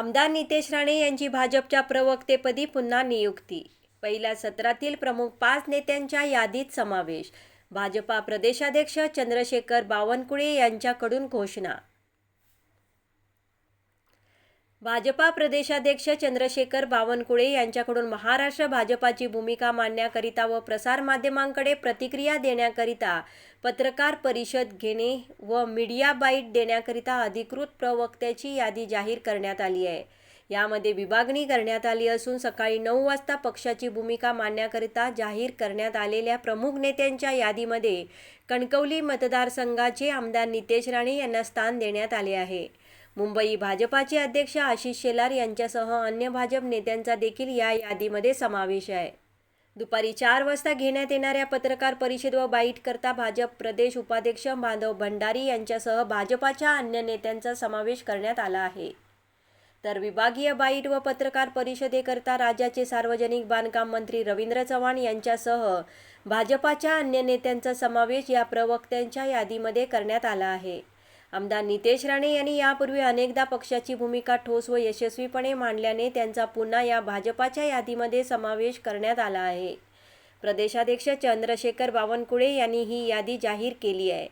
आमदार नितेश राणे यांची भाजपच्या प्रवक्तेपदी पुन्हा नियुक्ती. पहिल्या सत्रातील प्रमुख पाच नेत्यांच्या यादीत समावेश. भाजपा प्रदेशाध्यक्ष चंद्रशेखर बावनकुळे यांच्याकडून घोषणा भाजपा प्रदेशाध्यक्ष चंद्रशेखर बावनकुळे यांच्याकडून महाराष्ट्र भाजपाची भूमिका मांडण्याकरिता व प्रसारमाध्यमांकडे प्रतिक्रिया देण्याकरिता पत्रकार परिषद घेणे व मीडिया बाईट देण्याकरिता अधिकृत प्रवक्त्याची यादी जाहीर करण्यात आली आहे. यामध्ये विभागणी करण्यात आली असून सकाळी नऊ वाजता पक्षाची भूमिका मांडण्याकरिता जाहीर करण्यात आलेल्या प्रमुख नेत्यांच्या यादीमध्ये कणकवली मतदारसंघाचे आमदार नितेश राणे यांना स्थान देण्यात आले आहे. मुंबई भाजपाचे अध्यक्ष आशिष शेलार यांच्यासह अन्य भाजप नेत्यांचा देखील या यादीमध्ये समावेश आहे. दुपारी चार वाजता घेण्यात येणाऱ्या पत्रकार परिषद व बाईट करता भाजप प्रदेश उपाध्यक्ष माधव भंडारी यांच्यासह भाजपाच्या अन्य नेत्यांचा समावेश करण्यात आला आहे. तर विभागीय बाईट व पत्रकार परिषदेकरता राज्याचे सार्वजनिक बांधकाम मंत्री रवींद्र चव्हाण यांच्यासह भाजपाच्या अन्य नेत्यांचा समावेश या प्रवक्त्यांच्या यादीमध्ये करण्यात आला आहे. आमदार नितेश राणे यांनी यापूर्वी अनेकदा पक्षाची भूमिका ठोस व यशस्वीपणे मांडल्याने त्यांचा पुन्हा या भाजपाच्या यादीमध्ये समावेश करण्यात आला आहे. प्रदेशाध्यक्ष चंद्रशेखर बावनकुळे यांनी ही यादी जाहीर केली आहे.